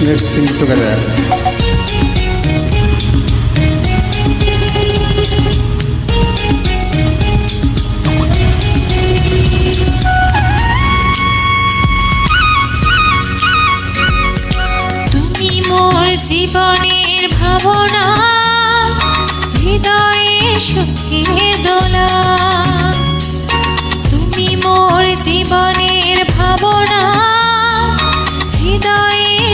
Let's sing together. জীবনের ভাবনা হৃদয়ে সুখে দোলা তুমি মোর জীবনের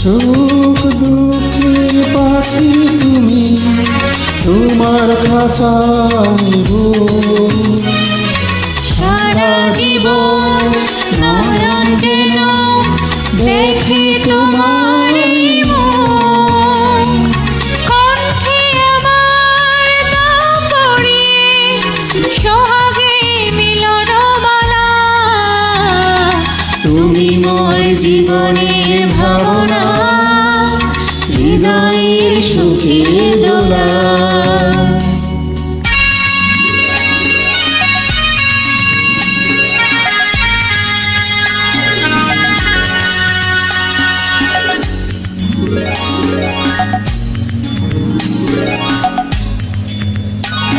সুখ দুঃখের পাখি তুমি তোমার খাঁচাই সারা জীবন যেন দেখে তোমার। তুমি জীবনের ভাবনা সুখের দোলা।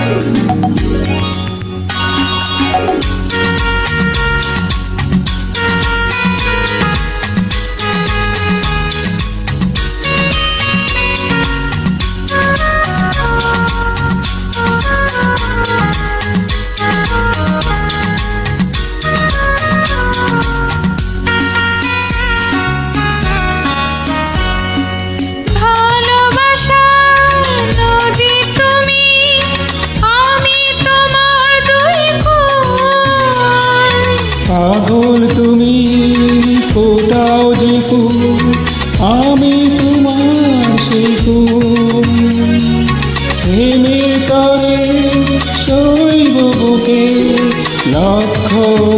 ভালোবাসার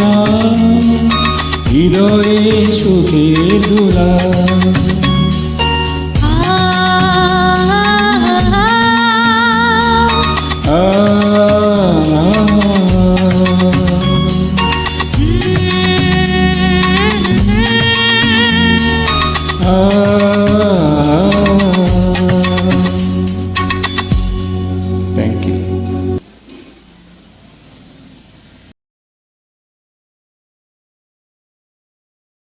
না হৃদয়ে সুখে দোলা